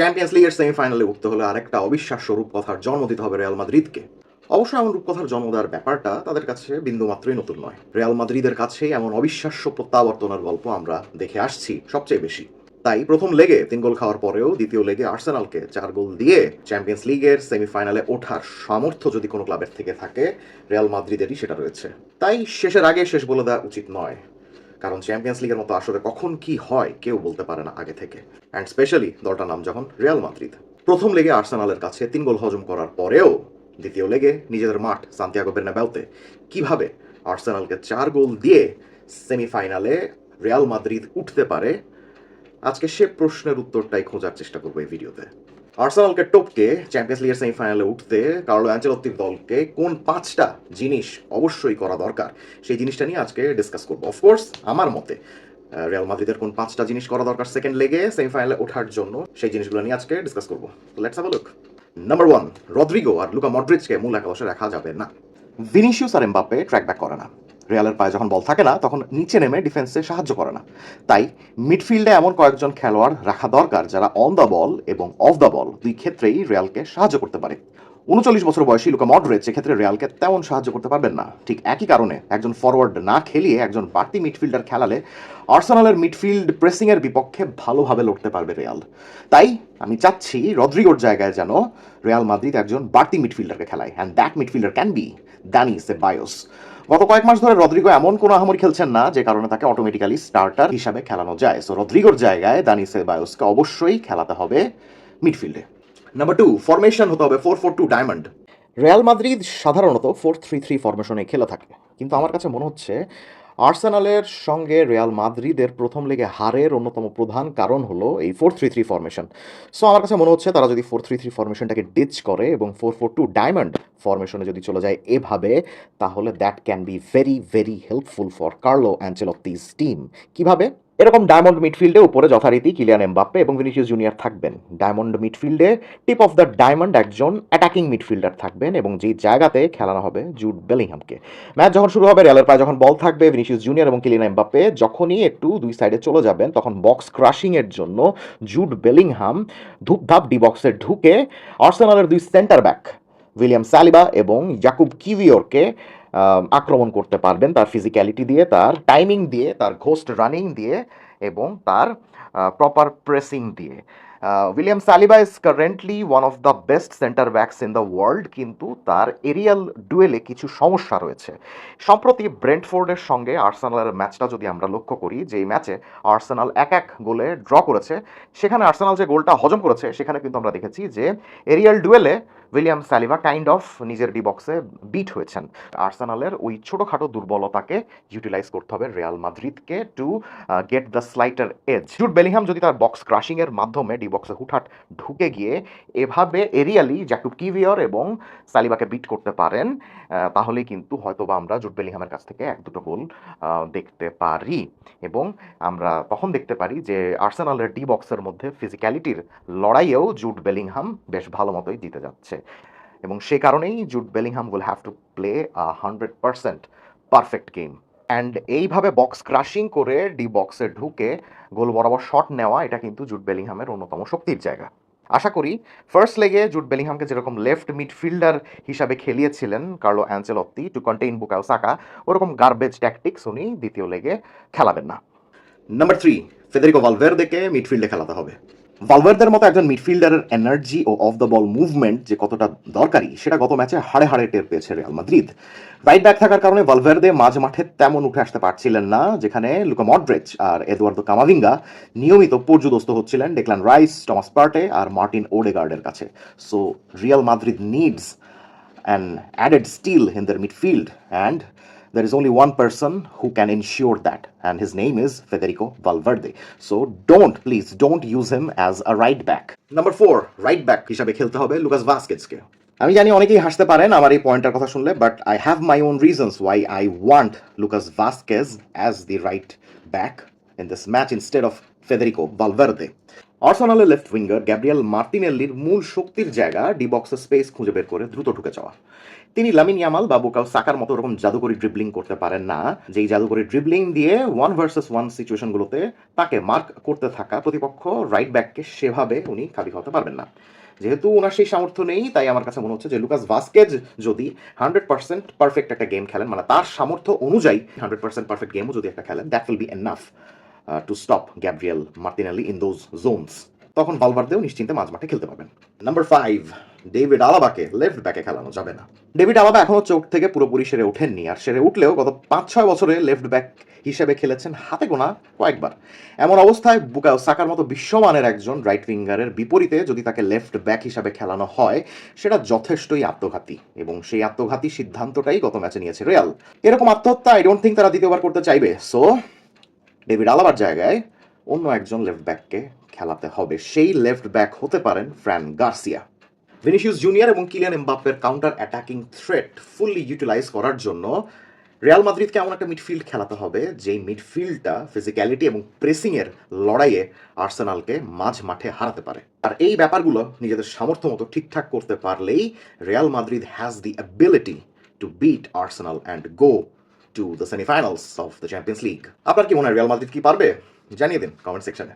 Champions লিগের সেমিফাইনালে উঠতে হলে আরেকটা অবিশ্বাস্য রূপকথার জন্ম দিতে হবে রিয়াল মাদ্রিদকে অবশ্য এমন রূপকথার জন্ম দেওয়ার ব্যাপারটা তাদের কাছে বিন্দুমাত্রই নতুন নয়। রিয়াল মাদ্রিদের কাছেই এমন অবিশ্বাস্য প্রত্যাবর্তনের গল্প আমরা দেখে আসছি সবচেয়ে বেশি। তাই প্রথম লেগে তিন গোল খাওয়ার পরেও দ্বিতীয় লেগে আর্সেনালকে চার গোল দিয়ে চ্যাম্পিয়ন্স লিগের সেমিফাইনালে ওঠার সামর্থ্য যদি কোনো ক্লাবের থেকে থাকে রিয়াল মাদ্রিদেরই সেটা রয়েছে। তাই শেষের আগে শেষ বলে দেওয়া উচিত নয়। কারণ চ্যাম্পিয়ন্স লিগের মতো আসলে কখন কি হয় কেউ বলতে পারে না আগে থেকে। অ্যান্ড স্পেশালি দলটার নাম যখন রিয়াল মাদ্রিদ প্রথম লেগে আর্সেনালের কাছে তিন গোল হজম করার পরেও দ্বিতীয় লেগে নিজেদের মাঠ সান্তিয়াগো বের্নাবেউতে কীভাবে আর্সেনালকে চার গোল দিয়ে সেমিফাইনালে রিয়াল মাদ্রিদ উঠতে পারে? আজকে সে প্রশ্নের উত্তরটাই খোঁজার চেষ্টা করব এই ভিডিওতে আর্সেনালকে টপকে চ্যাম্পিয়ন্স লিগের সেমিফাইনালে উঠতে কার্লো অ্যাঞ্চেলত্তির দলকে কোন পাঁচটা জিনিস অবশ্যই করা দরকার? সেই জিনিসটা নিয়ে আজকে ডিসকাস করব। অফকোর্স আমার মতে রিয়াল মাদ্রিদের কোন পাঁচটা জিনিস করা দরকার সেকেন্ড লেগে সেমিফাইনালে ওঠার জন্য, সেই জিনিসগুলো নিয়ে আজকে ডিসকাস করব। Let's have look number one Rodrigo R Luka মডরিচকে মূল একাদশে রাখা যাবে না। ভিনিসিয়াস আর এমবাপ্পে ট্র্যাক ব্যাক করে না। রিয়ালের পায়ে যখন বল থাকে না, তখন নিচে নেমে ডিফেন্সে সাহায্য করে না। তাই মিডফিল্ডে এমন কয়েকজন খেলোয়াড় রাখা দরকার যারা অন দ্য বল এবং অফ দ্য বল দুই ক্ষেত্রেই রিয়ালকে সাহায্য করতে পারে। উনচল্লিশ বছর বয়সী লুকা মডরেট সেক্ষেত্রে রিয়ালকে তেমন সাহায্য করতে পারবেন না। ঠিক একই কারণে একজন ফরওয়ার্ড না খেলিয়ে একজন বাড়তি মিডফিল্ডার খেলালে আর্সেনালের মিডফিল্ড প্রেসিংয়ের বিপক্ষে ভালোভাবে লড়তে পারবে রিয়াল। তাই আমি চাচ্ছি রদ্রিগোর জায়গায় যেন রিয়াল মাদ্রিদ একজন বাড়তি মিডফিল্ডারকে খেলায়। And that midfielder can be Dani Ceballos গত কয়েক মাস ধরে রদ্রিগো এমন কোনো আহামরি খেলছেন না, যে কারণে তাকে অটোমেটিক্যালি স্টার্টার হিসাবে খেলানো যায়। সো রদ্রিগোর জায়গায় দানি সেবায়োসকে অবশ্যই খেলাতে হবে মিডফিল্ডে নাম্বার টু ফরমেশন হতে হবে four four two diamond Real Madrid সাধারণত ফোর থ্রি থ্রি ফরমেশনে খেলে থাকে। কিন্তু আমার কাছে মনে হচ্ছে আর্সেনালের সঙ্গে রিয়াল মাদ্রিদের প্রথম লেগে হারের অন্যতম প্রধান কারণ হলো এই four three three formation so আমার কাছে মনে হচ্ছে, তারা যদি ফোর থ্রি থ্রি ফরমেশনটাকে ডিচ করে এবং ফোর ফোর টু ডায়মন্ড ফরমেশনে যদি চলে যায় এভাবে, তাহলে that can be very very helpful for Carlo Ancelotti's team কীভাবে? এরকম ডায়মন্ড মিডফিল্ডে উপরে যথারীতি কিলিয়ান এমবাপ্পে এবং ভিনিসিয়াস জুনিয়র থাকবেন। ডায়মন্ড মিডফিল্ডে টিপ অফ দ্য ডায়মন্ড একজন অ্যাটাকিং মিডফিল্ডার থাকবেন এবং যেই জায়গাতে খেলানো হবে জুড বেলিংহামকে ম্যাচ যখন শুরু হবে রিয়ালের পায়ে যখন বল থাকবে ভিনিসিয়াস জুনিয়র এবং কিলিয়ান এমবাপ্পে যখনই একটু দুই সাইডে চলে যাবেন, তখন বক্স ক্রাশিংয়ের জন্য জুড বেলিংহাম ধূপধাপ ডি বক্সে ঢুকে আর্সেনালের দুই সেন্টার ব্যাক উইলিয়াম সালিবা এবং জাকুব কিভিওরকে আক্রমণ করতে পারবেন তার ফিজিক্যালিটি দিয়ে, তার টাইমিং দিয়ে, তার ঘোস্ট রানিং দিয়ে এবং তার প্রপার প্রেসিং দিয়ে। William Saliba is currently one of the best centre backs in the world কিন্তু তার এরিয়াল ডুয়েলে কিছু সমস্যা রয়েছে। সম্প্রতি ব্রেন্টফোর্ডের সঙ্গে আর্সেনালের ম্যাচটা যদি আমরা লক্ষ্য করি যে ম্যাচে আর্সেনাল এক এক গোলে ড্র করেছে, সেখানে আর্সেনাল যে গোলটা হজম করেছে, সেখানে কিন্তু আমরা দেখেছি যে এরিয়াল ডুয়েলে উইলিয়াম সালিভা কাইন্ড অফ নিজের ডি বক্সে বিট হয়েছেন। আর্সেনালের ওই ছোটোখাটো দুর্বলতাকে ইউটিলাইজ করতে হবে Real মাদ্রিদকে to get the slighter edge Jude Bellingham যদি তার বক্স ক্রাশিংয়ের মাধ্যমে ডি বক্সে হুটহাট ঢুকে গিয়ে এভাবে এরিয়ালি জ্যাকুব কিভিয়র এবং সালিবাকে বিট করতে পারেন তাহলে কিন্তু হয়তো বা আমরা জুট বেলিংহামের কাছ থেকে এক দুটো গোল দেখতে পারি। এবং আমরা তখন দেখতে পারি যে আর্সেনালের ডি বক্সের মধ্যে ফিজিক্যালিটির লড়াইয়েও জুট বেলিংহাম বেশ ভালো মতোই জিতে যাচ্ছে। এবং সে কারণেই Jude Bellingham will have to play hundred percent perfect game and এইভাবে বক্স ক্রাশিং করে ডি বক্সে ঢুকে গোল বরাবর শট নেওয়া, এটা কিন্তু জুট বেলিংহামের অন্যতম শক্তির জায়গা। আশা করি ফার্স্ট লেগে জুট বেলিংহামকে যেরকম লেফট মিডফিল্ডার হিসাবে খেলিয়েছিলেন Carlo Ancelotti to contain Bukayo Saka, ওরকম গার্বেজ ট্যাকটিক্স উনি দ্বিতীয় লেগে খেলাবেন না। নাম্বার থ্রি ফেদেরিকো ভালভেরদেকে মিডফিল্ডে খেলাতে হবে। ভালভারদের মতো একজন মিডফিল্ডারের এনার্জি ও অফ দ্য বল মুভমেন্ট যে কতটা দরকারি, সেটা গত ম্যাচে হাড়ে হাড়ে টের পেয়েছে রিয়াল মাদ্রিদ রাইট ব্যাক থাকার কারণে ভালভারদে মাঝ মাঠে তেমন উঠে আসতে পারছিলেন না, যেখানে লুকা মড্রেচ আর এদুয়ার্দো কামাভিঙ্গা নিয়মিত পর্যুদস্ত হচ্ছিলেন ডেকলান রাইস টমাস পার্টে আর মার্টিন ওডেগার্ডের কাছে। So Real Madrid needs an added steel in their midfield and there is only one person who can ensure that, and his name is Federico Valverde. So don't, please, don't use him as a right back. Number four, right back হিসাবে খেলতে হবে Lucas ভাস্কেজকে আমি জানি অনেকেই হাসতে পারেন আমার এই পয়েন্টের কথা শুনলে but I have my own reasons why I want Lucas Vazquez as the right back in this match instead of Federico Valverde আর্সেনালের left winger Gabriel মার্টিনেল্লির মূল শক্তির জায়গা ডি বক্সের স্পেস খুঁজে বের করে দ্রুত ঢুকে যাওয়া। তিনি লামিন ইয়ামাল বা বোকাও সাকার মতো ওরকম জাদুকরি ড্রিবলিং করতে পারেন না, যেই জাদুকরি ড্রিবলিং দিয়ে ওয়ান ভার্সেস ওয়ান সিচুয়েশনগুলোতে তাকে মার্ক করতে থাকা প্রতিপক্ষ রাইট ব্যাককে সেভাবে উনি খাবি হতে পারবেন না। যেহেতু ওনার সেই সামর্থ্য নেই, তাই আমার কাছে মনে হচ্ছে যে লুকাস ভাস্কেজ যদি হান্ড্রেড পার্সেন্ট পারফেক্ট একটা গেম খেলেন মানে তার সামর্থ্য অনুযায়ী হান্ড্রেড পার্সেন্ট পারফেক্ট গেমও যদি একটা খেলেন that will be enough to stop Gabriel Martinelli in those zones তখন বালভার্দেও নিশ্চিন্তে মাঝ মাঠে খেলতে পারবেন। নাম্বার ফাইভ ডেভিড আলাবাকে লেফট ব্যাকে খেলানো যাবে না। ডেভিড আলাবা এখনও চোখ থেকে পুরোপুরি সেরে ওঠেননি আর সেরে উঠলেও গত পাঁচ ছয় বছরে লেফট ব্যাক হিসেবে খেলেছেন হাতে গোনা কয়েকবার। এমন অবস্থায় বুকাও সাকার মতো বিশ্বমানের একজন রাইট উইঙ্গারের বিপরীতে যদি তাকে লেফট ব্যাক হিসাবে খেলানো হয়, সেটা যথেষ্টই আত্মঘাতী এবং সেই আত্মঘাতী সিদ্ধান্তটাই গত ম্যাচে নিয়েছে রিয়াল এরকম আত্মহত্যা আই ডোন্ট থিঙ্ক তারা দ্বিতীয়বার করতে চাইবে। সো ডেভিড আলাবার জায়গায় অন্য একজন লেফট ব্যাককে খেলাতে হবে। সেই লেফট ব্যাক হতে পারেন ফ্র্যান গার্সিয়া। ভিনিসিয়াস জুনিয়র এবং কিলিয়ান এমবাপ্পের counter attacking threat fully utilise করার জন্য রিয়াল মাদ্রিদকে এমন একটা মিডফিল্ড খেলাতে হবে, যেই মিডফিল্ডটা ফিজিক্যালিটি এবং প্রেসিংয়ের লড়াইয়ে আর্সেনালকে মাঝ মাঠে হারাতে পারে। আর এই ব্যাপারগুলো নিজেদের সামর্থ্য মতো ঠিকঠাক করতে পারলেই Real Madrid has the ability to beat Arsenal and go to the semifinals of the Champions League আপনার কি মনে হয় রিয়াল মাদ্রিদ কি পারবে? জানিয়ে দিন কমেন্ট সেকশনে